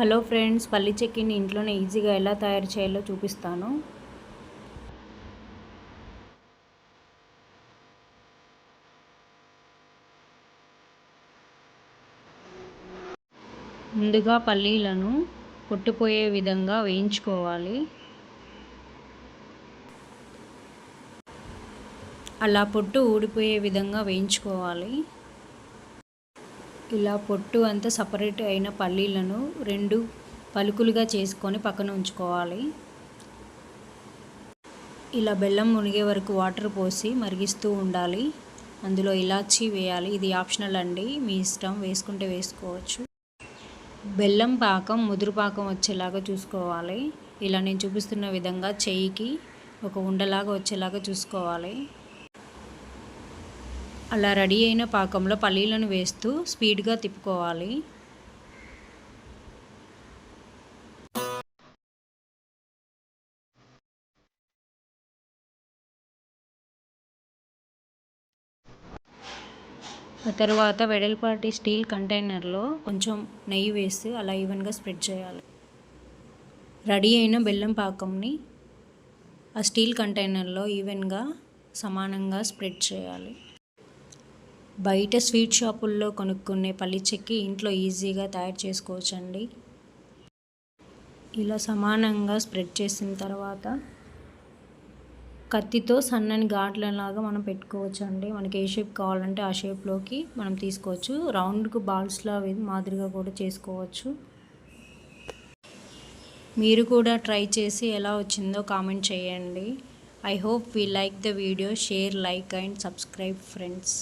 Hello friends పల్లి చెక్కిని ఇంట్లోనే ఈజీగా ఎలా తయారు చేయాలో చూపిస్తాను. ముందుగా పల్లీలను పొట్టుపోయే విధంగా వేయించుకోవాలి. అలా పొట్టు ఊడిపోయే విధంగా వేయించుకోవాలి. ఇలా పొట్టు అంతా సపరేట్ అయిన పల్లీలను రెండు పలుకులుగా చేసుకొని పక్కన ఉంచుకోవాలి. ఇలా బెల్లం మునిగే వరకు వాటర్ పోసి మరిగిస్తూ ఉండాలి. అందులో ఇలాచీ వేయాలి. ఇది ఆప్షనల్ అండి. మీ ఇష్టం. వేసుకుంటే వేసుకోవచ్చు. బెల్లం పాకం ముదురు పాకం వచ్చేలాగా చూసుకోవాలి. ఇలా నేను చూపిస్తున్న విధంగా చెయ్యికి ఒక ఉండలాగా వచ్చేలాగా చూసుకోవాలి. అలా రెడీ అయిన పాకంలో పల్లీలను వేస్తూ స్పీడ్గా తిప్పుకోవాలి. ఆ తర్వాత వెడల్పాటి స్టీల్ కంటైనర్లో కొంచెం నెయ్యి వేసి అలా ఈవెన్గా స్ప్రెడ్ చేయాలి. రెడీ అయిన బెల్లం పాకంని ఆ స్టీల్ కంటైనర్లో ఈవెన్గా సమానంగా స్ప్రెడ్ చేయాలి. బయట స్వీట్ షాపుల్లో కొనుక్కునే పల్లి చెక్కి ఇంట్లో ఈజీగా తయారు చేసుకోవచ్చండి. ఇలా సమానంగా స్ప్రెడ్ చేసిన తర్వాత కత్తితో సన్నని ఘాట్లలాగా మనం పెట్టుకోవచ్చు అండి మనకి ఏ షేప్ కావాలంటే ఆ షేప్లోకి మనం తీసుకోవచ్చు. రౌండ్కు బాల్స్లా మాదిరిగా కూడా చేసుకోవచ్చు. మీరు కూడా ట్రై చేసి ఎలా వచ్చిందో కామెంట్ చేయండి. I hope we like the video. Share like and subscribe friends.